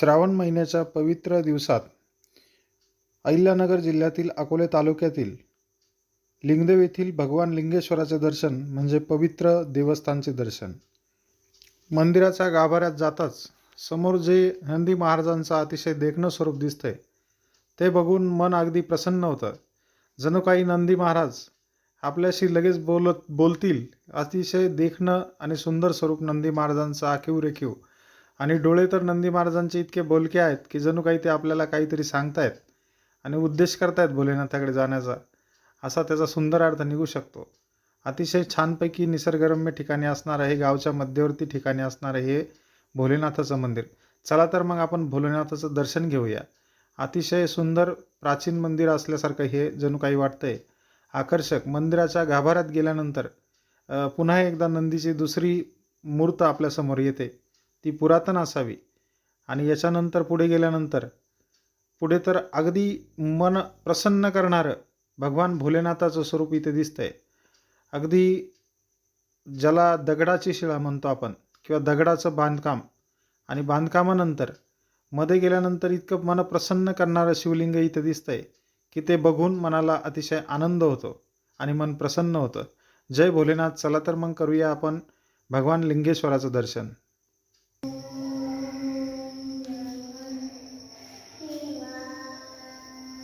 श्रावण महिन्याच्या पवित्र दिवसात अहिल्यानगर जिल्ह्यातील अकोले तालुक्यातील लिंगदेव येथील भगवान लिंगेश्वराचे दर्शन म्हणजे पवित्र देवस्थानचे दर्शन. मंदिराच्या गाभाऱ्यात जाताच समोर जे नंदी महाराजांचं अतिशय देखणं स्वरूप दिसतंय ते बघून मन अगदी प्रसन्न होतं. जणू काही नंदी महाराज आपल्याशी लगेच बोलत बोलतील अतिशय देखणं आणि सुंदर स्वरूप नंदी महाराजांचं आखीव रेखीव आणि डोळे तर नंदी महाराजांचे इतके बोलके आहेत की जणू काही ते आपल्याला काहीतरी सांगतायत आणि उद्देश करतायत भोलेनाथाकडे जाण्याचा असा त्याचा सुंदर अर्थ निघू शकतो. अतिशय छानपैकी निसर्गरम्य ठिकाणी असणारं हे गावच्या मध्यवर्ती ठिकाणी असणारं हे भोलेनाथाचं मंदिर. चला तर मग आपण भोलेनाथाचं दर्शन घेऊया. अतिशय सुंदर प्राचीन मंदिर असल्यासारखं हे जणू काही वाटतंय. आकर्षक मंदिराच्या गाभाऱ्यात गेल्यानंतर पुन्हा एकदा नंदीची दुसरी मूर्त आपल्यासमोर येते. ती पुरातन असावी. आणि याच्यानंतर पुढे गेल्यानंतर पुढे तर अगदी मन प्रसन्न करणारं भगवान भोलेनाथाचं स्वरूप इथे दिसतंय. अगदी ज्याला दगडाची शिळा म्हणतो आपण किंवा दगडाचं बांधकाम. आणि बांधकामानंतरमध्ये गेल्यानंतर इतकं मन प्रसन्न करणारं शिवलिंग इथे दिसतंय की ते बघून मनाला अतिशय आनंद होतो आणि मन प्रसन्न होतं. जय भोलेनाथ चला तर मग करूया आपण भगवान लिंगेश्वराचं दर्शन.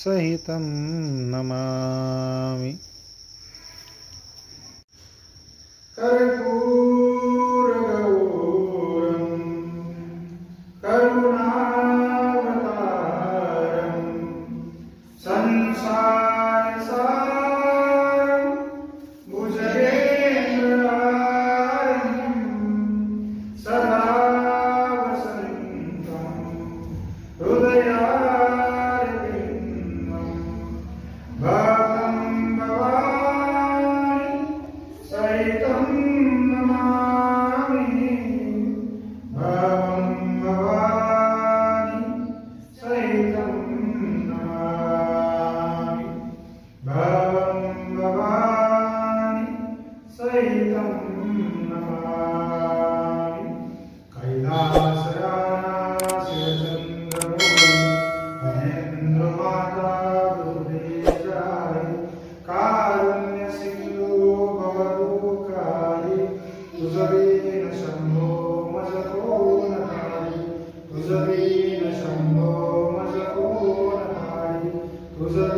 सहितं नमामि।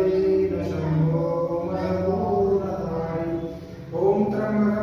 तुझवेन शम्भो मज कोणहाय ॐ त्र्यम्बकं